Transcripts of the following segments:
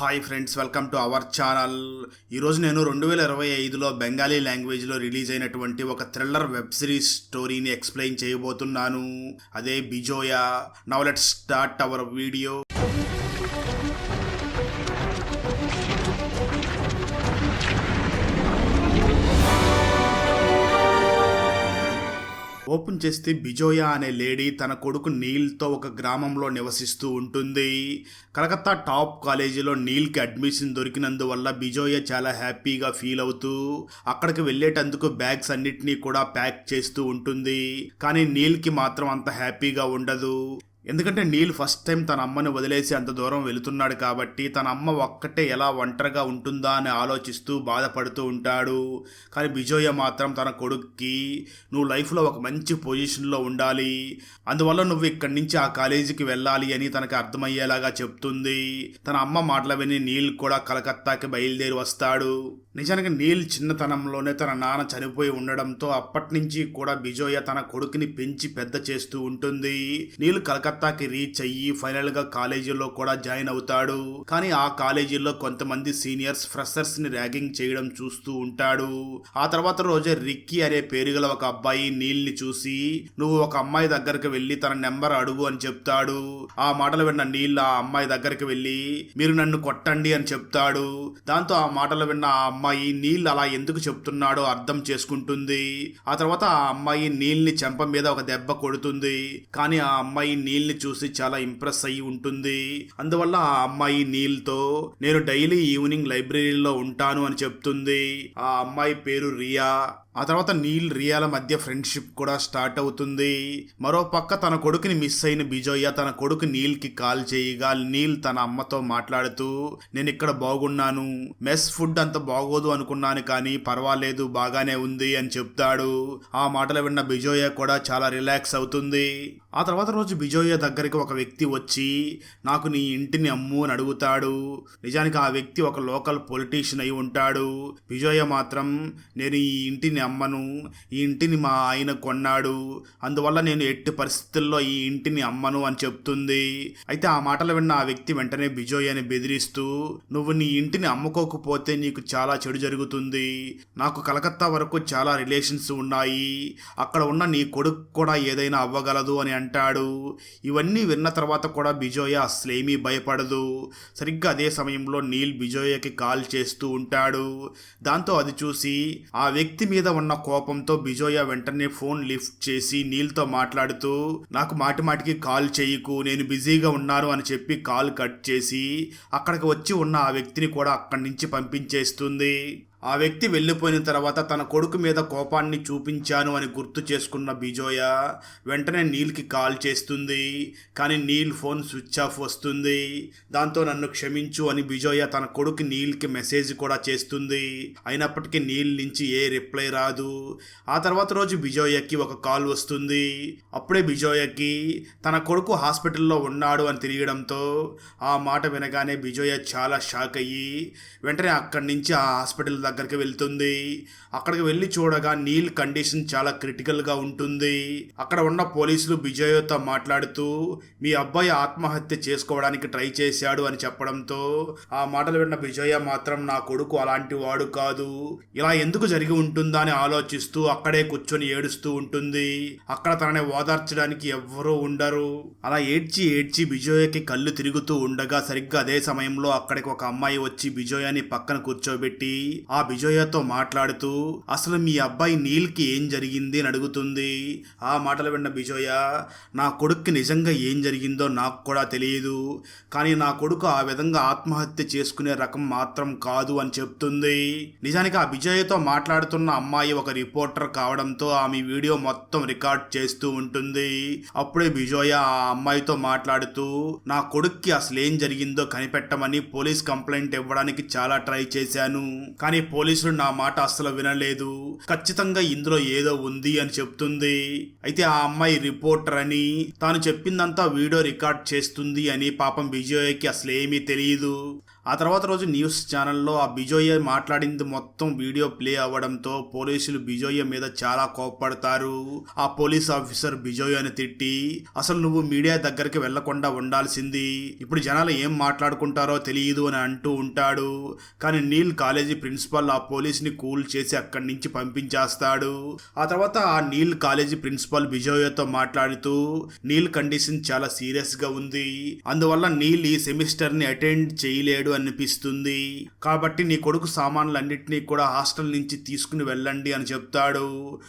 Hi friends welcome to our channel. ఈరోజు నేను రెండు వేల ఇరవై ఐదులో బెంగాలీ లాంగ్వేజ్లో రిలీజ్ అయినటువంటి ఒక థ్రిల్లర్ వెబ్ సిరీస్ స్టోరీని ఎక్స్ప్లెయిన్ చేయబోతున్నాను. అదే Bijoya. Now let start our video open చేస్తే బిజోయా అనే లేడీ తన కొడుకు నీల్తో ఒక గ్రామంలో నివసిస్తూ ఉంటుంది. కలకత్తా టాప్ కాలేజీలో నీల్కి అడ్మిషన్ దొరికినందువల్ల బిజోయ చాలా హ్యాపీగా ఫీల్ అవుతూ అక్కడికి వెళ్ళేటందుకు బ్యాగ్స్ అన్నిటినీ కూడా ప్యాక్ చేస్తూ ఉంటుంది. కానీ నీల్కి మాత్రం అంత హ్యాపీగా ఉండదు. ఎందుకంటే నీల్ ఫస్ట్ టైం తన అమ్మని వదిలేసి అంత దూరం వెళుతున్నాడు కాబట్టి తన అమ్మ ఒక్కటే ఎలా ఒంటరిగా ఉంటుందా అని ఆలోచిస్తూ బాధపడుతూ ఉంటాడు. కానీ బిజోయ మాత్రం తన కొడుక్కి నువ్వు లైఫ్లో ఒక మంచి పొజిషన్లో ఉండాలి. అందువల్ల నువ్వు ఇక్కడి నుంచి ఆ కాలేజీకి వెళ్ళాలి అని తనకు అర్థమయ్యేలాగా చెప్తుంది. తన అమ్మ మాటలు విని నీల్ కూడా కలకత్తాకి బయలుదేరి వస్తాడు. నిజానికి నీల్ చిన్నతనంలోనే తన నాన్న చనిపోయి ఉండడంతో అప్పటి నుంచి కూడా బిజోయ తన కొడుకుని పెంచి పెద్ద చేస్తూ ఉంటుంది. నీల్ కలకత్తాకి రీచ్ అయ్యి ఫైనల్గా కాలేజీలో కూడా జాయిన్ అవుతాడు. కానీ ఆ కాలేజీలో కొంతమంది సీనియర్స్ ఫ్రెషర్స్ని ర్యాగింగ్ చేయడం చూస్తూ ఉంటాడు. ఆ తర్వాత రోజే రిక్కీ అనే పేరు గల ఒక అబ్బాయి నీల్ని చూసి నువ్వు ఒక అమ్మాయి దగ్గరికి వెళ్ళి తన నెంబర్ అడుగు అని చెప్తాడు. ఆ మాటలు విన్న నీల్ ఆ అమ్మాయి దగ్గరికి వెళ్ళి మీరు నన్ను కొట్టండి అని చెప్తాడు. దాంతో ఆ మాటలు విన్న ఆ అమ్మాయి నీల్ అలా ఎందుకు చెప్తున్నాడో అర్థం చేసుకుంటుంది. ఆ తర్వాత ఆ అమ్మాయి నీల్ని చెంప మీద ఒక దెబ్బ కొడుతుంది. కానీ ఆ అమ్మాయి నీల్ని చూసి చాలా ఇంప్రెస్ అయ్యి ఉంటుంది. అందువల్ల ఆ అమ్మాయి నీల్తో నేను డైలీ ఈవినింగ్ లైబ్రరీలో ఉంటాను అని చెప్తుంది. ఆ అమ్మాయి పేరు రియా. ఆ తర్వాత నీల్ రియాల మధ్య ఫ్రెండ్షిప్ కూడా స్టార్ట్ అవుతుంది. మరో పక్క తన కొడుకుని మిస్ అయిన బిజోయ్య తన కొడుకు నీల్కి కాల్ చేయగా నీల్ తన అమ్మతో మాట్లాడుతూ నేను ఇక్కడ బాగున్నాను. మెస్ ఫుడ్ అంత బాగోదు అనుకున్నాను కానీ పర్వాలేదు బాగానే ఉంది అని చెప్తాడు. ఆ మాటలు విన్న బిజోయ కూడా చాలా రిలాక్స్ అవుతుంది. ఆ తర్వాత రోజు బిజోయ్య దగ్గరికి ఒక వ్యక్తి వచ్చి నాకు నీ ఇంటిని అమ్ము అని అడుగుతాడు. నిజానికి ఆ వ్యక్తి ఒక లోకల్ పొలిటీషియన్ అయి ఉంటాడు. బిజోయ మాత్రం నేను ఈ ఇంటిని అమ్మను ఈ ఇంటిని మా ఆయన కొన్నాడు. అందువల్ల నేను ఎట్టి పరిస్థితుల్లో ఈ ఇంటిని అమ్మను అని చెప్తుంది. అయితే ఆ మాటలు విన్న ఆ వ్యక్తి వెంటనే బిజోయ్ అని బెదిరిస్తూ నువ్వు నీ ఇంటిని అమ్ముకోకపోతే నీకు చాలా చెడు జరుగుతుంది. నాకు కలకత్తా వరకు చాలా రిలేషన్స్ ఉన్నాయి. అక్కడ ఉన్న నీ కొడుకు కూడా ఏదైనా అవ్వగలదు అని అంటాడు. ఇవన్నీ విన్న తర్వాత కూడా బిజోయ అసలేమీ భయపడదు. సరిగ్గా అదే సమయంలో నీల్ బిజోయకి కాల్ చేస్తూ ఉంటాడు. దాంతో అది చూసి ఆ వ్యక్తి మీద ఉన్న కోపంతో బిజోయ వెంటనే ఫోన్ లిఫ్ట్ చేసి నీల్తో మాట్లాడుతూ నాకు మాటి మాటికి కాల్ చేయకు నేను బిజీగా ఉన్నాను అని చెప్పి కాల్ కట్ చేసి అక్కడికి వచ్చి ఉన్న ఆ వ్యక్తిని కూడా అక్కడి నుంచి పంపించేస్తుంది. ఆ వ్యక్తి వెళ్ళిపోయిన తర్వాత తన కొడుకు మీద కోపాన్ని చూపించాను అని గుర్తు చేసుకున్న బిజోయ వెంటనే నీల్కి కాల్ చేస్తుంది. కానీ నీల్ ఫోన్ స్విచ్ ఆఫ్ వస్తుంది. దాంతో నన్ను క్షమించు అని బిజోయ తన కొడుకు నీల్కి మెసేజ్ కూడా చేస్తుంది. అయినప్పటికీ నీల్ నుంచి ఏ రిప్లై రాదు. ఆ తర్వాత రోజు బిజోయకి ఒక కాల్ వస్తుంది. అప్పుడే బిజోయకి తన కొడుకు హాస్పిటల్లో ఉన్నాడు అని తెలియడంతో ఆ మాట వినగానే బిజోయ చాలా షాక్ అయ్యి వెంటనే అక్కడి నుంచి ఆ హాస్పిటల్ దగ్గరికి వెళ్తుంది. అక్కడికి వెళ్ళి చూడగా నీల్ కండిషన్ చాలా క్రిటికల్గా ఉంటుంది. అక్కడ ఉన్న పోలీసులు బిజయ్తో మాట్లాడుతూ మీ అబ్బాయి ఆత్మహత్య చేసుకోవడానికి ట్రై చేశాడు అని చెప్పడంతో ఆ మాటలు విన్న బిజోయ మాత్రం నా కొడుకు అలాంటి వాడు కాదు. ఇలా ఎందుకు జరిగి ఉంటుందా అని ఆలోచిస్తూ అక్కడే కూర్చొని ఏడుస్తూ ఉంటుంది. అక్కడ తనని ఓదార్చడానికి ఎవ్వరూ ఉండరు. అలా ఏడ్చి ఏడ్చి బిజోయకి కళ్ళు తిరుగుతూ ఉండగా సరిగ్గా అదే సమయంలో అక్కడికి ఒక అమ్మాయి వచ్చి బిజోయాని పక్కన కూర్చోబెట్టి ఆ బిజోయతో మాట్లాడుతూ అసలు మీ అబ్బాయి నీల్కి ఏం జరిగింది? అని అడుగుతుంది. ఆ మాటలు విన్న బిజోయ నా కొడుక్కి నిజంగా ఏం జరిగిందో నాకు కూడా తెలియదు. కానీ నా కొడుకు ఆ విధంగా ఆత్మహత్య చేసుకునే రకం మాత్రం కాదు అని చెప్తుంది. నిజానికి ఆ బిజోయతో మాట్లాడుతున్న అమ్మాయి ఒక రిపోర్టర్ కావడంతో ఆమె వీడియో మొత్తం రికార్డ్ చేస్తూ ఉంటుంది. అప్పుడే బిజోయ ఆ అమ్మాయితో మాట్లాడుతూ నా కొడుక్కి అసలు ఏం జరిగిందో కనిపెట్టమని పోలీస్ కంప్లైంట్ ఇవ్వడానికి చాలా ట్రై చేశాను. కానీ పోలీసులు నా మాట అస్సలు వినలేదు. ఖచ్చితంగా ఇందులో ఏదో ఉంది అని చెప్తుంది. అయితే ఆ అమ్మాయి రిపోర్టర్ అని తాను చెప్పిందంతా వీడియో రికార్డ్ చేస్తుంది అని పాపం విజయ్కి అసలు ఏమీ తెలియదు ఆ తర్వాత రోజు న్యూస్ ఛానల్లో ఆ బిజోయ్ మాట్లాడింది మొత్తం వీడియో ప్లే అవ్వడంతో పోలీసులు బిజోయ్ మీద చాలా కోప్పడతారు. ఆ పోలీస్ ఆఫీసర్ బిజోయ్ అని తిట్టి అసలు నువ్వు మీడియా దగ్గరికి వెళ్ళకుండా ఉండాల్సింది. ఇప్పుడు జనాలు ఏం మాట్లాడుకుంటారో తెలియదు అని అంటూ ఉంటాడు. కానీ నీల్ కాలేజీ ప్రిన్సిపల్ ఆ పోలీస్ని కూల్ చేసి అక్కడి నుంచి పంపించేస్తాడు. ఆ తర్వాత ఆ నీల్ కాలేజీ ప్రిన్సిపల్ బిజోయ్తో మాట్లాడుతూ నీల్ కండిషన్ చాలా సీరియస్గా ఉంది. అందువల్ల నీల్ ఈ సెమిస్టర్ని అటెండ్ చేయలేడు అనిపిస్తుంది కాబట్టి నీ కొడుకు సామాన్లన్నింటినీ కూడా హాస్టల్ నుంచి తీసుకుని వెళ్ళండి అని చెప్తాడు.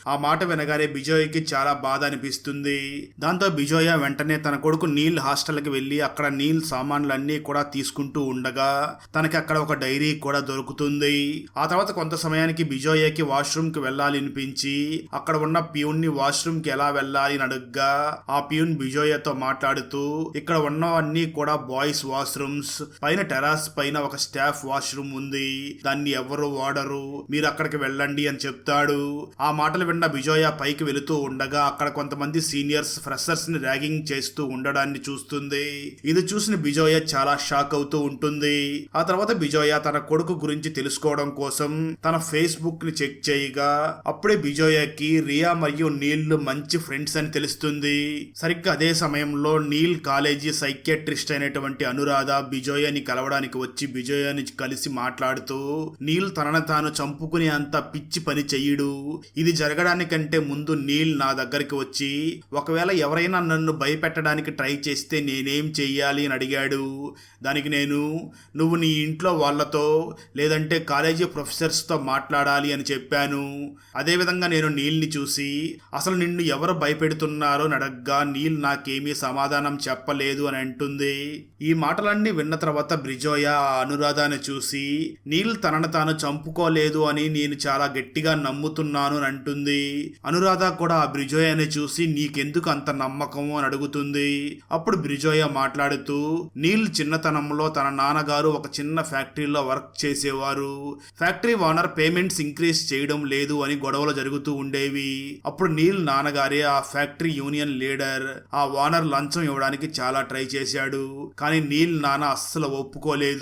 ఆ మాట వినగానే బిజోయ్కి చాలా బాధ అనిపిస్తుంది. దాంతో బిజోయ వెంటనే తన కొడుకు నీల్ హాస్టల్కి వెళ్ళి అక్కడ నీల్ సామాన్లన్నీ కూడా తీసుకుంటూ ఉండగా తనకి అక్కడ ఒక డైరీ కూడా దొరుకుతుంది. ఆ తర్వాత కొంత సమయానికి బిజోయకి వాష్రూమ్కి వెళ్ళాలనిపించి అక్కడ ఉన్న ప్యూన్ని వాష్రూమ్కి ఎలా వెళ్ళాలి అని అడుగ్గా ఆ ప్యూన్ బిజోయతో మాట్లాడుతూ ఇక్కడ ఉన్నవన్నీ కూడా బాయ్స్ వాష్రూమ్స్ పైన టెరాస్ పైన ఒక స్టాఫ్ వాష్రూమ్ ఉంది. దాన్ని ఎవరు వాడరు? మీరు అక్కడికి వెళ్ళండి అని చెప్తాడు. ఆ మాటలు విన్న బిజోయ పైకి వెళుతూ ఉండగా అక్కడ కొంతమంది సీనియర్స్ ఫ్రెషర్స్ని ర్యాగింగ్ చేస్తూ ఉండడాన్ని చూస్తుంది. ఇది చూసిన బిజోయ చాలా షాక్ అవుతూ ఉంటుంది. ఆ తర్వాత బిజోయ తన కొడుకు గురించి తెలుసుకోవడం కోసం తన ఫేస్బుక్ని చెక్ చేయగా అప్పుడే బిజోయకి రియా మరియు నీల్ మంచి ఫ్రెండ్స్ అని తెలుస్తుంది. సరిగ్గా అదే సమయంలో నీల్ కాలేజీ సైకియాట్రిస్ట్ అయినటువంటి అనురాధ బిజోయని కలవడానికి వచ్చి విజయాన్ని కలిసి మాట్లాడుతూ నీల్ తనను తాను చంపుకునే అంత పిచ్చి పని చెయ్యడు. ఇది జరగడానికంటే ముందు నీల్ నా దగ్గరికి వచ్చి ఒకవేళ ఎవరైనా నన్ను భయపెట్టడానికి ట్రై చేస్తే నేనేం చెయ్యాలి? అని అడిగాడు. దానికి నేను నువ్వు నీ ఇంట్లో వాళ్ళతో లేదంటే కాలేజీ ప్రొఫెసర్స్తో మాట్లాడాలి అని చెప్పాను. అదేవిధంగా నేను నీల్ని చూసి అసలు నిన్ను ఎవరు భయపెడుతున్నారో నడగ్గా అడగ్గా నీల్ నాకేమీ సమాధానం చెప్పలేదు అని అంటుంది. ఈ మాటలన్నీ విన్న తర్వాత బ్రిజోయ ఆ అనురాధాని చూసి నీల్ తనను తాను చంపుకోలేదు అని నేను చాలా గట్టిగా నమ్ముతున్నాను అని అంటుంది. అనురాధ కూడా ఆ బ్రిజోయని చూసి నీకెందుకు అంత నమ్మకం అని అడుగుతుంది. అప్పుడు బ్రిజోయ మాట్లాడుతూ నీల్ చిన్నతనంలో తన నాన్నగారు ఒక చిన్న ఫ్యాక్టరీలో వర్క్ చేసేవారు. ఫ్యాక్టరీ ఓనర్ పేమెంట్స్ ఇంక్రీజ్ చేయడం లేదు అని గొడవలు జరుగుతూ ఉండేవి. అప్పుడు నీల్ నాన్నగారే ఆ ఫ్యాక్టరీ యూనియన్ లీడర్ ఆ ఓనర్ లంచం ఇవ్వడానికి చాలా ట్రై చేశాడు. కానీ నీల్ నాన్న అస్సలు ఒప్పుకోలేదు.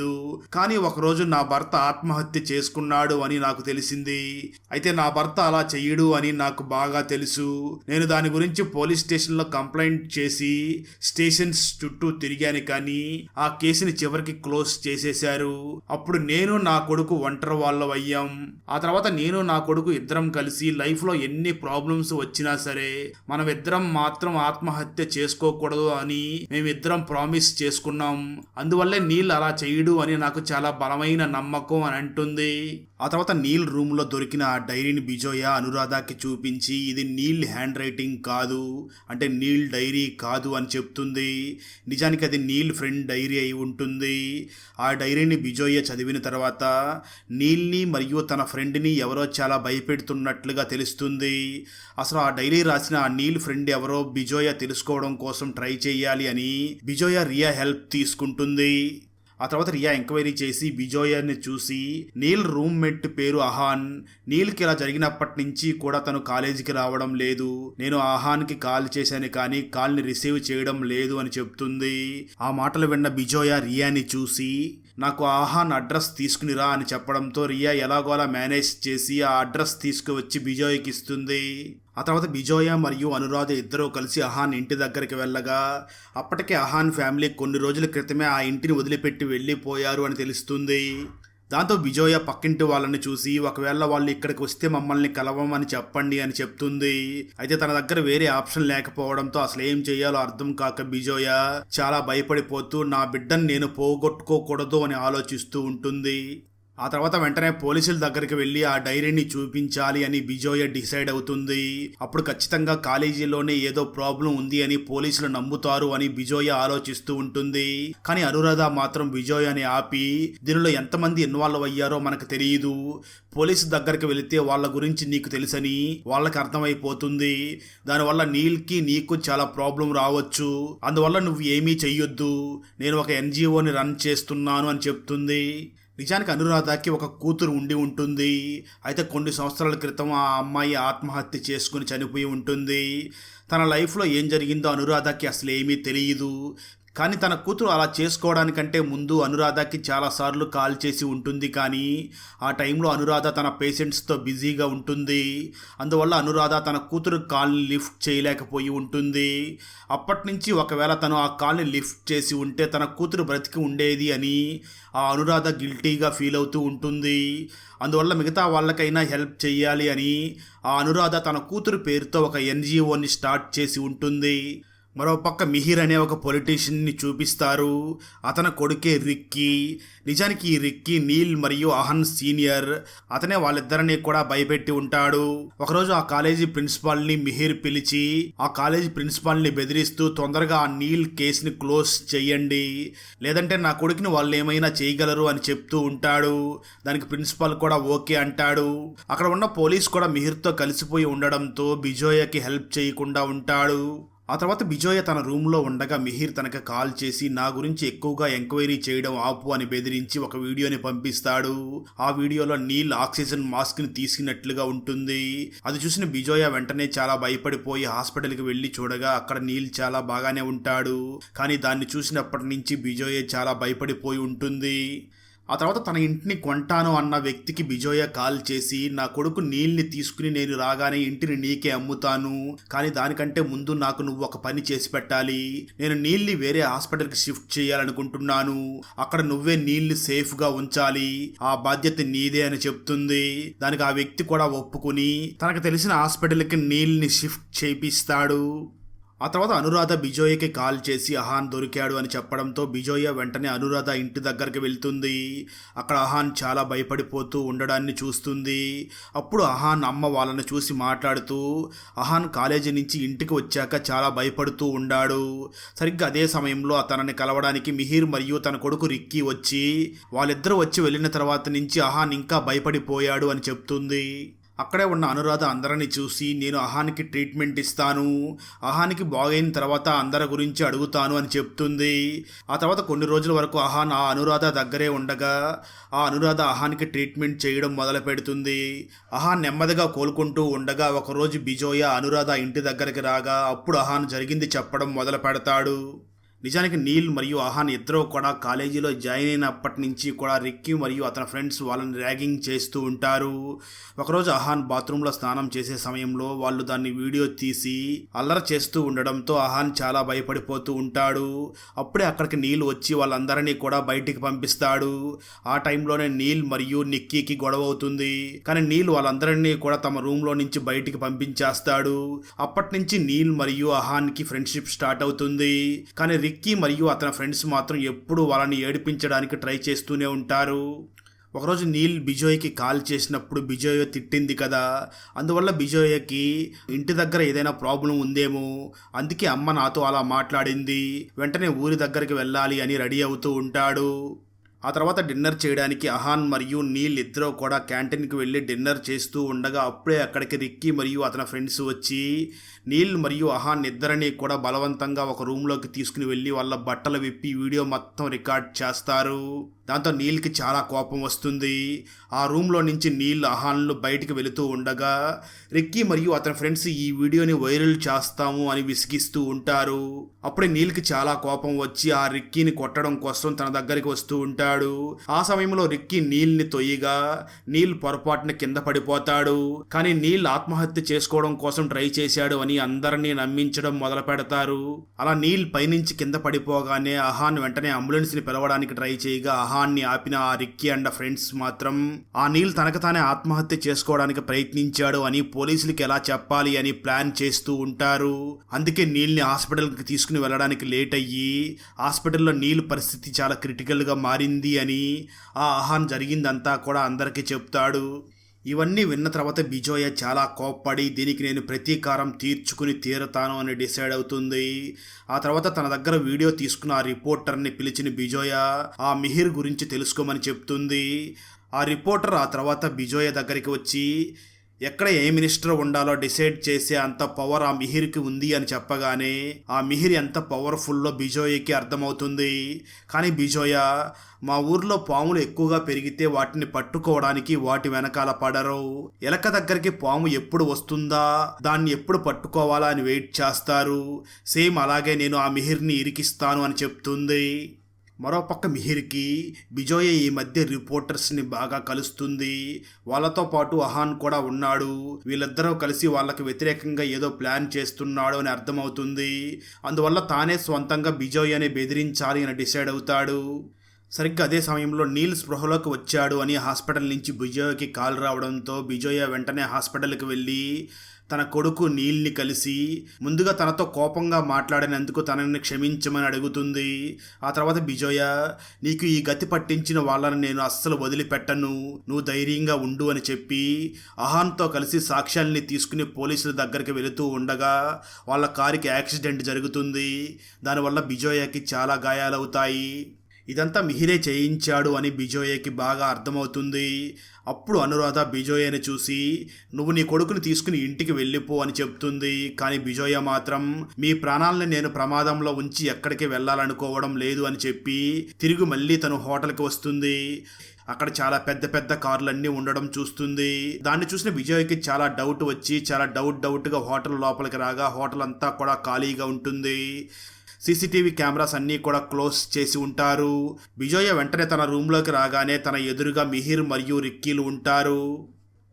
కానీ ఒకరోజు నా భర్త ఆత్మహత్య చేసుకున్నాడు అని నాకు తెలిసింది. అయితే నా భర్త అలా చెయ్యడు అని నాకు బాగా తెలుసు. నేను దాని గురించి పోలీస్ స్టేషన్లో కంప్లైంట్ చేసి స్టేషన్స్ చుట్టూ తిరిగాను కానీ ఆ కేసుని చివరికి క్లోజ్ చేసేశారు. అప్పుడు నేను నా కొడుకు ఒంటరి వాళ్ళం అయ్యాం ఆ తర్వాత నేను నా కొడుకు ఇద్దరం కలిసి లైఫ్లో ఎన్ని ప్రాబ్లమ్స్ వచ్చినా సరే మనం ఇద్దరం మాత్రం ఆత్మహత్య చేసుకోకూడదు అని మేమిద్దరం ప్రామిస్ చేసుకున్నాం. అందువల్లే నీళ్ళు అలా చేయడు అని నాకు చాలా బలమైన నమ్మకం అని అంటుంది. ఆ తర్వాత నీల్ రూమ్లో దొరికిన ఆ డైరీని బిజోయ అనురాధకి చూపించి ఇది నీల్ హ్యాండ్ రైటింగ్ కాదు అంటే నీల్ డైరీ కాదు అని చెప్తుంది. నిజానికి అది నీల్ ఫ్రెండ్ డైరీ అయి ఉంటుంది. ఆ డైరీని బిజోయ చదివిన తర్వాత నీల్ని మరియు తన ఫ్రెండ్ని ఎవరో చాలా భయపెడుతున్నట్లుగా తెలుస్తుంది. అసలు ఆ డైరీ రాసిన ఆ నీల్ ఫ్రెండ్ ఎవరో బిజోయ తెలుసుకోవడం కోసం ట్రై చేయాలి అని బిజోయ రియా హెల్ప్ తీసుకుంటుంది. ఆ తర్వాత రియా ఎంక్వైరీ చేసి బిజోయర్ని చూసి నీల్ రూమ్మేట్ పేరు అహాన్ నీల్కి ఇలా జరిగినప్పటి నుంచి కూడా తను కాలేజీకి రావడం లేదు. నేను అహాన్కి కాల్ చేశాను కానీ కాల్ని రిసీవ్ చేయడం లేదు అని చెప్తుంది. ఆ మాటలు విన్న బిజోయ రియాని చూసి నాకు ఆహాన్ అడ్రస్ తీసుకునిరా అని చెప్పడంతో రియా ఎలాగోలా మేనేజ్ చేసి ఆ అడ్రస్ తీసుకువచ్చి బిజోయ్కి ఇస్తుంది. ఆ తర్వాత బిజోయ మరియు అనురాధ ఇద్దరూ కలిసి అహాన్ ఇంటి దగ్గరికి వెళ్ళగా అప్పటికే అహాన్ ఫ్యామిలీ కొన్ని రోజుల క్రితమే ఆ ఇంటిని వదిలిపెట్టి వెళ్ళిపోయారు అని తెలుస్తుంది. దాంతో బిజోయ పక్కింటి వాళ్ళని చూసి ఒకవేళ వాళ్ళు ఇక్కడికి వస్తే మమ్మల్ని కలవమని చెప్పండి అని చెప్తుంది. అయితే తన దగ్గర వేరే ఆప్షన్ లేకపోవడంతో అసలు ఏం చేయాలో అర్థం కాక బిజోయ చాలా భయపడిపోతూ నా బిడ్డను నేను పోగొట్టుకోకూడదు అని ఆలోచిస్తూ ఉంటుంది. ఆ తర్వాత వెంటనే పోలీసుల దగ్గరికి వెళ్ళి ఆ డైరీని చూపించాలి అని బిజోయ డిసైడ్ అవుతుంది. అప్పుడు ఖచ్చితంగా కాలేజీలోనే ఏదో ప్రాబ్లం ఉంది అని పోలీసులు నమ్ముతారు అని బిజోయ ఆలోచిస్తూ ఉంటుంది. కానీ అనురాధ మాత్రం బిజోయని ఆపి దీనిలో ఎంతమంది ఇన్వాల్వ్ అయ్యారో మనకు తెలియదు పోలీసు దగ్గరికి వెళితే వాళ్ళ గురించి నీకు తెలుసని వాళ్ళకి అర్థమైపోతుంది. దానివల్ల నీల్కి నీకు చాలా ప్రాబ్లం రావచ్చు. అందువల్ల నువ్వు ఏమీ చెయ్యొద్దు. నేను ఒక ఎన్జిఓని రన్ చేస్తున్నాను అని చెప్తుంది. నిజానికి అనురాధకి ఒక కూతురు ఉండి ఉంటుంది. అయితే కొన్ని సంవత్సరాల క్రితం ఆ అమ్మాయి ఆత్మహత్య చేసుకుని చనిపోయి ఉంటుంది. తన లైఫ్లో ఏం జరిగిందో అనురాధకి అసలు ఏమీ తెలియదు. కానీ తన కూతురు అలా చేసుకోవడానికంటే ముందు అనురాధకి చాలాసార్లు కాల్ చేసి ఉంటుంది కానీ ఆ టైంలో అనురాధ తన పేషెంట్స్తో బిజీగా ఉంటుంది. అందువల్ల అనురాధ తన కూతురు కాల్ని లిఫ్ట్ చేయలేకపోయి ఉంటుంది. అప్పటి నుంచి ఒకవేళ తను ఆ కాల్ని లిఫ్ట్ చేసి ఉంటే తన కూతురు బ్రతికి ఉండేది అని ఆ అనురాధ గిల్టీగా ఫీల్ అవుతూ ఉంటుంది. అందువల్ల మిగతా వాళ్ళకైనా హెల్ప్ చేయాలి అని ఆ అనురాధ తన కూతురు పేరుతో ఒక ఎన్జిఓని స్టార్ట్ చేసి ఉంటుంది. మరోపక్క మిహిర్ అనే ఒక పొలిటీషియన్ని చూపిస్తారు. అతని కొడుకే రిక్కీ. నిజానికి ఈ రిక్కీ నీల్ మరియు అహన్ సీనియర్. అతనే వాళ్ళిద్దరిని కూడా భయపెట్టి ఉంటాడు. ఒకరోజు ఆ కాలేజీ ప్రిన్సిపాల్ని మిహిర్ పిలిచి ఆ కాలేజీ ప్రిన్సిపాల్ని బెదిరిస్తూ తొందరగా ఆ నీల్ కేసుని క్లోజ్ చేయండి లేదంటే నా కొడుకుని వాళ్ళు ఏమైనా చేయగలరు అని చెప్తూ ఉంటాడు. దానికి ప్రిన్సిపాల్ కూడా ఓకే అంటాడు. అక్కడ ఉన్న పోలీస్ కూడా మిహిర్తో కలిసిపోయి ఉండడంతో బిజోయకి హెల్ప్ చేయకుండా ఉంటాడు. ఆ తర్వాత బిజోయ తన రూమ్లో ఉండగా మిహిర్ తనకి కాల్ చేసి నా గురించి ఎక్కువగా ఎంక్వైరీ చేయడం ఆపు అని బెదిరించి ఒక వీడియోని పంపిస్తాడు. ఆ వీడియోలో నీల్ ఆక్సిజన్ మాస్క్ని తీసుకున్నట్లుగా ఉంటుంది. అది చూసిన బిజోయ వెంటనే చాలా భయపడిపోయి హాస్పిటల్కి వెళ్ళి చూడగా అక్కడ నీల్ చాలా బాగానే ఉంటాడు. కానీ దాన్ని చూసినప్పటి నుంచి బిజోయ చాలా భయపడిపోయి ఉంటుంది. ఆ తర్వాత తన ఇంటిని కొంటాను అన్న వ్యక్తికి బిజోయ కాల్ చేసి నా కొడుకు నీల్ని తీసుకుని నేను రాగానే ఇంటిని నీకే అమ్ముతాను. కానీ దానికంటే ముందు నాకు నువ్వు ఒక పని చేసి పెట్టాలి. నేను నీల్ని వేరే హాస్పిటల్కి షిఫ్ట్ చేయాలనుకుంటున్నాను. అక్కడ నువ్వే నీల్ని సేఫ్గా ఉంచాలి. ఆ బాధ్యత నీదే అని చెప్తుంది. దానికి ఆ వ్యక్తి కూడా ఒప్పుకుని తనకు తెలిసిన హాస్పిటల్కి నీల్ని షిఫ్ట్ చేపిస్తాడు. ఆ తర్వాత అనురాధ బిజోయకి కాల్ చేసి అహాన్ దొరికాడు అని చెప్పడంతో బిజోయ వెంటనే అనురాధ ఇంటి దగ్గరికి వెళ్తుంది. అక్కడ అహాన్ చాలా భయపడిపోతూ ఉండడాన్ని చూస్తుంది. అప్పుడు అహాన్ అమ్మ వాళ్ళని చూసి మాట్లాడుతూ అహాన్ కాలేజీ నుంచి ఇంటికి వచ్చాక చాలా భయపడుతూ ఉండాడు. సరిగ్గా అదే సమయంలో తనని కలవడానికి మిహిర్ మరియు తన కొడుకు రిక్కీ వచ్చి వాళ్ళిద్దరూ వచ్చి వెళ్ళిన తర్వాత నుంచి అహాన్ ఇంకా భయపడిపోయాడు అని చెప్తుంది. అక్కడే ఉన్న అనురాధ అందరిని చూసి నేను అహానికి ట్రీట్మెంట్ ఇస్తాను. అహానికి బాగైన తర్వాత అందరి గురించి అడుగుతాను అని చెప్తుంది. ఆ తర్వాత కొన్ని రోజుల వరకు అహాన్ ఆ అనురాధ దగ్గరే ఉండగా ఆ అనురాధ అహానికి ట్రీట్మెంట్ చేయడం మొదలు పెడుతుంది. అహాన్ నెమ్మదిగా కోలుకుంటూ ఉండగా ఒకరోజు బిజోయ అనురాధ ఇంటి దగ్గరికి రాగా అప్పుడు అహాన్ జరిగింది చెప్పడం మొదలు పెడతాడు. నిజానికి నీల్ మరియు అహాన్ ఇద్దరు కూడా కాలేజీలో జాయిన్ అయినప్పటి నుంచి కూడా రిక్కీ మరియు అతని ఫ్రెండ్స్ వాళ్ళని ర్యాగింగ్ చేస్తూ ఉంటారు. ఒకరోజు అహాన్ బాత్రూంలో స్నానం చేసే సమయంలో వాళ్ళు దాన్ని వీడియో తీసి అల్లరి చేస్తూ ఉండడంతో అహాన్ చాలా భయపడిపోతూ ఉంటాడు. అప్పుడే అక్కడికి నీల్ వచ్చి వాళ్ళందరినీ కూడా బయటికి పంపిస్తాడు. ఆ టైంలోనే నీల్ మరియు నిక్కీకి గొడవ అవుతుంది. కానీ నీల్ వాళ్ళందరినీ కూడా తమ రూమ్లో నుంచి బయటికి పంపించేస్తాడు. అప్పటి నుంచి నీల్ మరియు అహాన్కి ఫ్రెండ్షిప్ స్టార్ట్ అవుతుంది. కానీ విక్కీ మరియు అతని ఫ్రెండ్స్ మాత్రం ఎప్పుడూ వాళ్ళని ఏడిపించడానికి ట్రై చేస్తూనే ఉంటారు. ఒకరోజు నీల్ బిజోయ్కి కాల్ చేసినప్పుడు బిజోయ్ తిట్టింది కదా. అందువల్ల బిజోయ్కి ఇంటి దగ్గర ఏదైనా ప్రాబ్లం ఉందేమో అందుకే అమ్మ నాతో అలా మాట్లాడింది. వెంటనే ఊరి దగ్గరికి వెళ్ళాలి అని రెడీ అవుతూ ఉంటాడు. ఆ తర్వాత డిన్నర్ చేయడానికి అహాన్ మరియు నీల్ ఇద్దరు కూడా క్యాంటీన్కి వెళ్ళి డిన్నర్ చేస్తూ ఉండగా అప్పుడే అక్కడికి రిక్కీ మరియు అతని ఫ్రెండ్స్ వచ్చి నీల్ మరియు అహాన్ ఇద్దరిని కూడా బలవంతంగా ఒక రూమ్లోకి తీసుకుని వెళ్ళి వాళ్ళ బట్టలు విప్పి వీడియో మొత్తం రికార్డ్ చేస్తారు. దాంతో నీల్కి చాలా కోపం వస్తుంది. ఆ రూమ్లో నుంచి నీల్ అహాన్లు బయటికి వెళుతూ ఉండగా రిక్కీ మరియు అతని ఫ్రెండ్స్ ఈ వీడియోని వైరల్ చేస్తాము అని విసిగిస్తూ ఉంటారు. అప్పుడే నీల్కి చాలా కోపం వచ్చి ఆ రిక్కీని కొట్టడం కోసం తన దగ్గరికి వస్తూ ఉంటాడు. ఆ సమయంలో రిక్కీ నీల్ని తొయ్యగా నీల్ పొరపాటున కింద పడిపోతాడు. కానీ నీల్ ఆత్మహత్య చేసుకోవడం కోసం ట్రై చేశాడు అని అందరినీ నమ్మించడం మొదలు పెడతారు. అలా నీల్ పైనుంచి కింద పడిపోగానే అహాన్ వెంటనే అంబులెన్స్ని పిలవడానికి ట్రై చేయగా అహాన్ని ఆపిన ఆ రిక్కీ అండ్ ఫ్రెండ్స్ మాత్రం ఆ నీల్ తనకు తానే ఆత్మహత్య చేసుకోవడానికి ప్రయత్నించాడు అని పోలీసులకి ఎలా చెప్పాలి అని ప్లాన్ చేస్తూ ఉంటారు. అందుకే నీల్ని హాస్పిటల్కి తీసుకుని వెళ్ళడానికి లేట్ అయ్యి హాస్పిటల్లో నీల్ పరిస్థితి చాలా క్రిటికల్గా మారింది అని ఆ అహాన్ జరిగిందంతా కూడా అందరికీ చెప్తాడు. ఇవన్నీ విన్న తర్వాత బిజోయ చాలా కోప్పడి దీనికి నేను ప్రతీకారం తీర్చుకుని తీరతాను అని డిసైడ్ అవుతుంది. ఆ తర్వాత తన దగ్గర వీడియో తీసుకున్న ఆ రిపోర్టర్ని పిలిచిన బిజోయ ఆ మిహిర్ గురించి తెలుసుకోమని చెప్తుంది. ఆ రిపోర్టర్ ఆ తర్వాత బిజోయ దగ్గరికి వచ్చి ఎక్కడ ఏ మినిస్టర్ ఉండాలో డిసైడ్ చేసే అంత పవర్ ఆ మిహిర్కి ఉంది అని చెప్పగానే ఆ మిహిర్ ఎంత పవర్ఫుల్లో బిజోయకి అర్థమవుతుంది. కానీ బిజోయ మా ఊర్లో పాములు ఎక్కువగా పెరిగితే వాటిని పట్టుకోవడానికి వాటి వెనకాల పడరు. ఎలక దగ్గరికి పాము ఎప్పుడు వస్తుందా దాన్ని ఎప్పుడు పట్టుకోవాలా అని వెయిట్ చేస్తారు. సేమ్ అలాగే నేను ఆ మిహిర్ని ఇరికిస్తాను అని చెప్తుంది. మరోపక్క మిహిర్కి బిజోయ ఈ మధ్య రిపోర్టర్స్ని బాగా కలుస్తుంది. వాళ్ళతో పాటు అహాన్ కూడా ఉన్నాడు. వీళ్ళిద్దరూ కలిసి వాళ్ళకి వ్యతిరేకంగా ఏదో ప్లాన్ చేస్తున్నాడు అని అర్థమవుతుంది. అందువల్ల తానే స్వంతంగా అని బెదిరించాలి అని డిసైడ్ అవుతాడు. సరిగ్గా అదే సమయంలో నీల్ స్పృహలోకి వచ్చాడు అని హాస్పిటల్ నుంచి బిజోయకి కాల్ రావడంతో బిజోయ వెంటనే హాస్పిటల్కి వెళ్ళి తన కొడుకు నీల్ని కలిసి ముందుగా తనతో కోపంగా మాట్లాడినందుకు తనని క్షమించమని అడుగుతుంది. ఆ తర్వాత బిజోయ నీకు ఈ గతి పట్టించిన వాళ్ళని నేను అస్సలు వదిలిపెట్టను. నువ్వు ధైర్యంగా ఉండు అని చెప్పి అహాన్తో కలిసి సాక్ష్యాల్ని తీసుకుని పోలీసుల దగ్గరికి వెళుతూ ఉండగా వాళ్ళ కారుకి యాక్సిడెంట్ జరుగుతుంది. దానివల్ల బిజోయకి చాలా గాయాలవుతాయి. ఇదంతా మిహిరే చేయించాడు అని బిజోయేకి బాగా అర్థమవుతుంది. అప్పుడు అనురాధ బిజోయేని చూసి నువ్వు నీ కొడుకుని తీసుకుని ఇంటికి వెళ్ళిపో అని చెప్తుంది. కానీ బిజోయ మాత్రం మీ ప్రాణాలని నేను ప్రమాదంలో ఉంచి ఎక్కడికి వెళ్ళాలనుకోవడం లేదు అని చెప్పి తిరిగి మళ్ళీ తను హోటల్కి వస్తుంది. అక్కడ చాలా పెద్ద పెద్ద కార్లన్నీ ఉండడం చూస్తుంది. దాన్ని చూసిన విజయ్కి చాలా డౌట్ వచ్చి చాలా డౌట్ డౌట్గా హోటల్ లోపలికి రాగా హోటల్ అంతా కూడా ఖాళీగా ఉంటుంది. సీసీటీవీ కెమెరాస్ అన్నీ కూడా క్లోజ్ చేసి ఉంటారు. విజయ వెంటనే తన రూమ్లోకి రాగానే తన ఎదురుగా మిహిర్ మరియు రిక్కీలు ఉంటారు.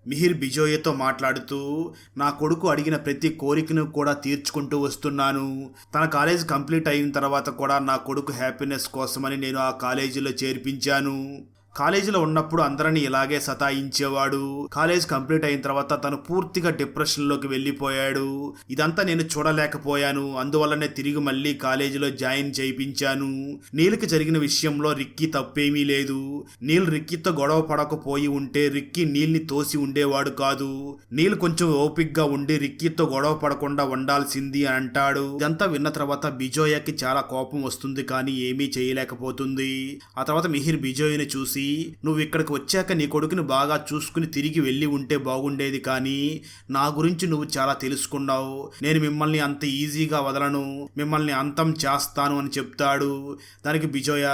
మిహిర్ బిజోయతో మాట్లాడుతూ నా కొడుకు అడిగిన ప్రతి కోరికను కూడా తీర్చుకుంటూ వస్తున్నాను. తన కాలేజ్ కంప్లీట్ అయిన తర్వాత కూడా నా కొడుకు హ్యాపీనెస్ కోసమని నేను ఆ కాలేజీలో చేర్పించాను. కాలేజీలో ఉన్నప్పుడు అందరిని ఇలాగే సతాయించేవాడు. కాలేజ్ కంప్లీట్ అయిన తర్వాత తను పూర్తిగా డిప్రెషన్లోకి వెళ్ళిపోయాడు. ఇదంతా నేను చూడలేకపోయాను. అందువల్లనే తిరిగి మళ్ళీ కాలేజీలో జాయిన్ చేయించాను. నీల్కి జరిగిన విషయంలో రిక్కీ తప్పేమీ లేదు. నీల్ రిక్కీతో గొడవ పడకపోయి ఉంటే రిక్కీ నీల్ని తోసి ఉండేవాడు కాదు. నీల్ కొంచెం ఓపిక్గా ఉండి రిక్కీతో గొడవ పడకుండా ఉండాల్సింది అని అంటాడు. ఇదంతా విన్న తర్వాత బిజోయకి చాలా కోపం వస్తుంది కానీ ఏమీ చేయలేకపోతుంది. ఆ తర్వాత మిహిర్ బిజోయ్ని చూసి నువ్వు ఇక్కడికి వచ్చాక నీ కొడుకుని బాగా చూసుకుని తిరిగి వెళ్ళి ఉంటే బాగుండేది కానీ నా గురించి నువ్వు చాలా తెలుసుకున్నావు. నేను మిమ్మల్ని అంత ఈజీగా వదలను. మిమ్మల్ని అంతం చేస్తాను అని చెప్తాడు. దానికి బిజోయ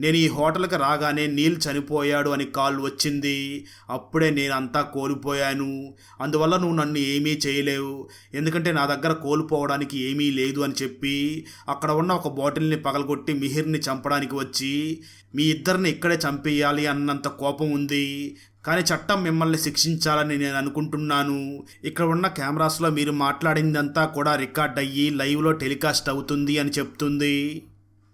నేను ఈ హోటల్కి రాగానే నీల్ చనిపోయాడు అని కాల్ వచ్చింది. అప్పుడే నేను అంతా కోల్పోయాను. అందువల్ల నువ్వు నన్ను ఏమీ చేయలేవు. ఎందుకంటే నా దగ్గర కోల్పోవడానికి ఏమీ లేదు అని చెప్పి అక్కడ ఉన్న ఒక బాటిల్ని పగలగొట్టి మిహిర్ని చంపడానికి వచ్చి మీ ఇద్దరిని ఇక్కడే చంపేయాలి అన్నంత కోపం ఉంది. కానీ చట్టం మిమ్మల్ని శిక్షించాలని నేను అనుకుంటున్నాను. ఇక్కడ ఉన్న కెమెరాస్లో మీరు మాట్లాడిందంతా కూడా రికార్డ్ అయ్యి లైవ్లో టెలికాస్ట్ అవుతుంది అని చెప్తుంది.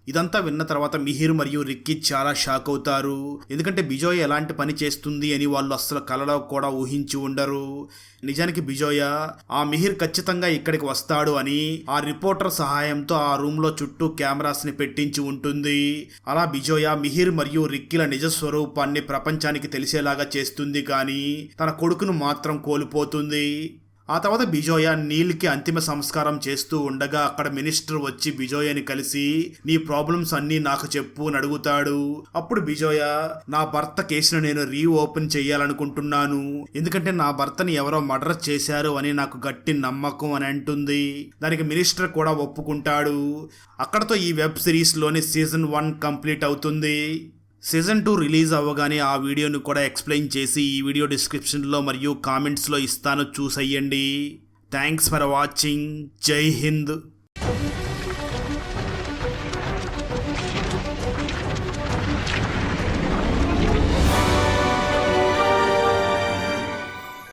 ఇదంతా విన్న తర్వాత మిహిర్ మరియు రిక్కీ చాలా షాక్ అవుతారు. ఎందుకంటే బిజోయ్ ఎలాంటి పని చేస్తుంది అని వాళ్ళు అస్సలు కలలో కూడా ఊహించి ఉండరు. నిజానికి బిజోయ ఆ మిహిర్ ఖచ్చితంగా ఇక్కడికి వస్తాడు అని ఆ రిపోర్టర్ సహాయంతో ఆ రూమ్లో చుట్టూ కెమెరాస్ని పెట్టించి ఉంటుంది. అలా బిజోయ మిహిర్ మరియు రిక్కిల నిజ స్వరూపాన్ని ప్రపంచానికి తెలిసేలాగా చేస్తుంది కానీ తన కొడుకును మాత్రం కోల్పోతుంది. ఆ తర్వాత బిజోయ నీల్కి అంతిమ సంస్కారం చేస్తూ ఉండగా అక్కడ మినిస్టర్ వచ్చి బిజోయని కలిసి నీ ప్రాబ్లమ్స్ అన్నీ నాకు చెప్పు అని అడుగుతాడు. అప్పుడు బిజోయ నా భర్త కేసును నేను రీఓపెన్ చేయాలనుకుంటున్నాను ఎందుకంటే నా భర్తని ఎవరో మర్డర్ చేశారు అని నాకు గట్టి నమ్మకం అని అంటుంది. దానికి మినిస్టర్ కూడా ఒప్పుకుంటాడు. అక్కడతో ఈ వెబ్ సిరీస్లోని సీజన్ వన్ కంప్లీట్ అవుతుంది. సీజన్ టూ రిలీజ్ అవ్వగానే ఆ వీడియోని కూడా ఎక్స్ప్లెయిన్ చేసి ఈ వీడియో డిస్క్రిప్షన్లో మరియు కామెంట్స్లో ఇస్తాను. చూసెయ్యండి థ్యాంక్స్ ఫర్ వాచింగ్. జై హింద్.